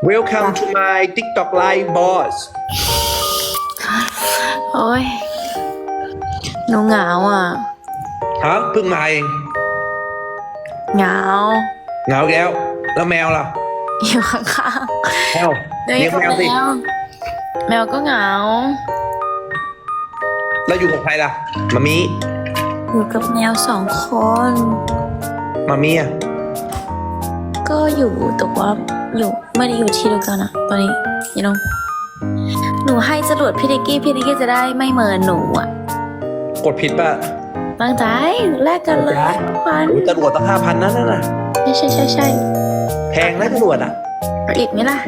Welcome to my TikTok live boss โอ้ยหนูเหงาอะฮะเพิ่งมาเองเหงาเหงาอีกแล้ว แล้วแมวล่ะ อยู่ข้างแมวๆเดี๋ยวอเลี้ยยู่งกับแมวสิ แมวแมวก็เหงา แล้วอยู่กับใครล่ะมามีอยู่กับแมวสองคนมามีอะ ก็อยู่แต่ว่าอยู่ไม่ได้อยู่ที่เดียวกันอะตอนนี้ you know หนูให้จรวดพี่ดิกกี้พี่ดิกกี้จะได้ไม่เหมินหนูอะกดผิดป่ะตั้งใจแลกกันเลยพันโอ้ยตำรวจตั้งห้าพันนั่นน่ะใช่ใช่ใช่ใช่แพงนะตำรวจอะเอาอีกไหมล่ะ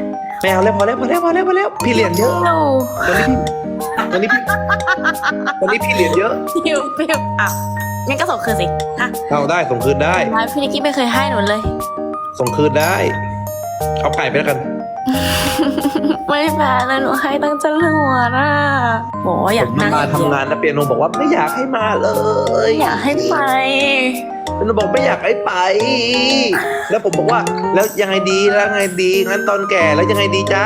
ไม่เอาแล้วพอแล้วพอแล้วพอแล้วพอแล้วพี่เหรียญเยอะโนตอนนี้พี่ตอนนี้พี่ตอนนี้พี่เหรียญเยอะเปียวเปียวอะงั้นก็ส่งคืนสิฮะเอาได้ส่งคืนได้ร้านพี่นิกกี้ไม่เคยให้หนูเลย ส่งคืนได้ เอาไก่ไปแล้วกัน ไม่แพ้เลยหนูให้ตั้งจรวดอะบอกว่าอยากผมนั่งมาทำงานแล้วเปียโนบอกว่าไม่อยากให้มาเลยอยากให้ไปเปียโนบอกไม่อยากให้ไป แล้วผมบอกว่า แล้วยังไงดีแล้วยังไงดีงั้นตอนแก่แล้วยังไงดีจ๊ะ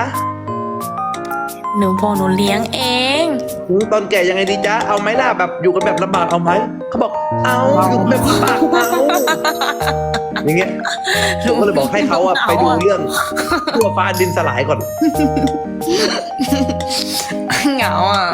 หนูบอกหนูเลี้ยงเองอืมตอนแก่ยังไงดีจ๊ะ เอาไหมล่ะแบบอยู่กันแบบลำบากเอาไหม เขาบอก เอาอยู่กันแบบลำบากเอา อย่างเงี้ยผมก็เลยบอกให้เขาอะไปดูเรื่องทั่วฟ้าดินสลายก่อน เหงาอะ